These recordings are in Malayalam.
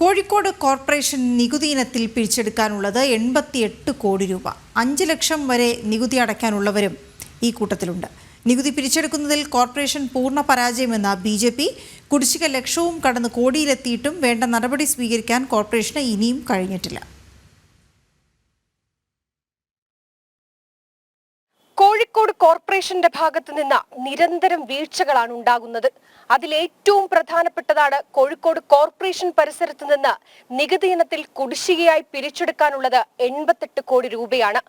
കോഴിക്കോട് കോർപ്പറേഷൻ നികുതി ഇനത്തിൽ പിരിച്ചെടുക്കാനുള്ളത് എൺപത്തിയെട്ട് കോടി രൂപ. അഞ്ച് ലക്ഷം വരെ നികുതി അടയ്ക്കാനുള്ളവരും ഈ കൂട്ടത്തിലുണ്ട്. നികുതി പിരിച്ചെടുക്കുന്നതിൽ കോർപ്പറേഷൻ പൂർണ പരാജയമെന്ന ബി ജെ പി കുടിശ്ശിക ലക്ഷവും കടന്ന് കോടിയിലെത്തിയിട്ടും വേണ്ട നടപടി സ്വീകരിക്കാൻ കോർപ്പറേഷന് ഇനിയും കഴിഞ്ഞിട്ടില്ല. കോഴിക്കോട് കോർപ്പറേഷന്റെ ഭാഗത്ത് നിന്ന് നിരന്തരം വീഴ്ചകളാണ് ഉണ്ടാകുന്നത്. അതിലേറ്റവും പ്രധാനപ്പെട്ടതാണ് കോഴിക്കോട് കോർപ്പറേഷൻ പരിസരത്ത് നിന്ന് നികുതി ഇനത്തിൽ കുടിശ്ശികയായി പിരിച്ചെടുക്കാനുള്ളത് എൺപത്തെട്ട് കോടി രൂപയാണ്.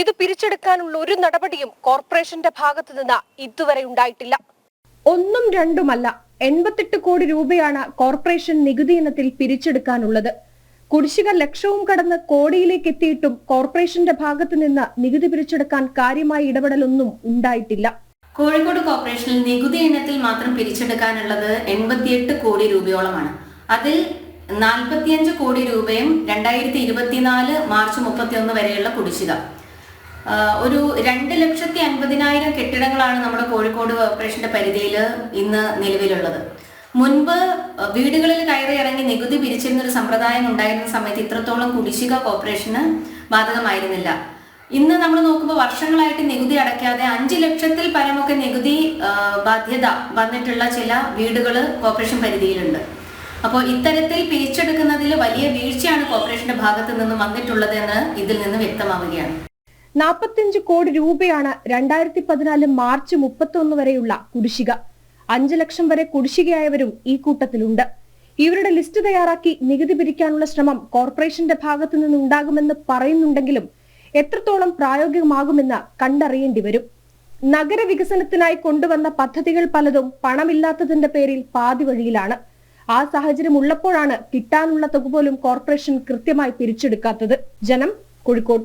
ഇത് പിരിച്ചെടുക്കാനുള്ള ഒരു നടപടിയും കോർപ്പറേഷന്റെ ഭാഗത്ത് നിന്ന് ഇതുവരെ ഉണ്ടായിട്ടില്ല. ഒന്നും രണ്ടുമല്ല എൺപത്തെട്ട് കോടി രൂപയാണ് കോർപ്പറേഷൻ നികുതി ഇനത്തിൽ പിരിച്ചെടുക്കാനുള്ളത്. കുടിശ്ശിക ലക്ഷവും കടന്ന് കോടിയിലേക്ക് എത്തിയിട്ടും കോർപ്പറേഷന്റെ ഭാഗത്ത് നിന്ന് നികുതി പിരിച്ചെടുക്കാൻ കാര്യമായ ഇടപെടലൊന്നും ഉണ്ടായിട്ടില്ല. കോഴിക്കോട് കോർപ്പറേഷനിൽ നികുതി ഇനത്തിൽ മാത്രം പിരിച്ചെടുക്കാനുള്ളത് എൺപത്തിയെട്ട് കോടി രൂപയോളമാണ്. അതിൽ നാൽപ്പത്തിയഞ്ച് കോടി രൂപയും രണ്ടായിരത്തി ഇരുപത്തിനാല് മാർച്ച് മുപ്പത്തിയൊന്ന് വരെയുള്ള കുടിശ്ശിക. ഒരു രണ്ട് ലക്ഷത്തി അൻപതിനായിരം കെട്ടിടങ്ങളാണ് നമ്മുടെ കോഴിക്കോട് കോർപ്പറേഷന്റെ പരിധിയിൽ ഇന്ന് നിലവിലുള്ളത്. മുൻപ് വീടുകളിൽ കയറി ഇറങ്ങി നികുതി പിരിച്ചിരുന്ന ഒരു സമ്പ്രദായം ഉണ്ടായിരുന്ന സമയത്ത് ഇത്രത്തോളം കുടിശ്ശിക കോർപ്പറേഷന് ബാധകമായിരുന്നില്ല. ഇന്ന് നമ്മൾ നോക്കുമ്പോൾ വർഷങ്ങളായിട്ട് നികുതി അടയ്ക്കാതെ അഞ്ച് ലക്ഷത്തിൽ പരമൊക്കെ നികുതി ബാധ്യത വന്നിട്ടുള്ള ചില വീടുകൾ കോർപ്പറേഷൻ പരിധിയിലുണ്ട്. അപ്പോൾ ഇത്തരത്തിൽ പിരിച്ചെടുക്കുന്നതിൽ വലിയ വീഴ്ചയാണ് കോർപ്പറേഷന്റെ ഭാഗത്ത് നിന്ന് വന്നിട്ടുള്ളത് എന്ന് ഇതിൽ നിന്ന് വ്യക്തമാവുകയാണ്. നാൽപ്പത്തിയഞ്ച് കോടി രൂപയാണ് രണ്ടായിരത്തി പതിനാല് മാർച്ച് മുപ്പത്തി വരെയുള്ള കുടിശ്ശിക. അഞ്ചു ലക്ഷം വരെ കുടിശ്ശികയായവരും ഈ കൂട്ടത്തിലുണ്ട്. ഇവരുടെ ലിസ്റ്റ് തയ്യാറാക്കി നികുതി പിരിക്കാനുള്ള ശ്രമം കോർപ്പറേഷന്റെ ഭാഗത്തു നിന്നുണ്ടാകുമെന്ന് പറയുന്നുണ്ടെങ്കിലും എത്രത്തോളം പ്രായോഗികമാകുമെന്ന് കണ്ടറിയേണ്ടി വരും. നഗരവികസനത്തിനായി കൊണ്ടുവന്ന പദ്ധതികൾ പലതും പണമില്ലാത്തതിന്റെ പേരിൽ പാതി വഴിയിലാണ്. ആ സാഹചര്യം ഉള്ളപ്പോഴാണ് കിട്ടാനുള്ള തുക പോലും കോർപ്പറേഷൻ കൃത്യമായി പിരിച്ചെടുക്കാത്തത്. ജനം കോഴിക്കോട്.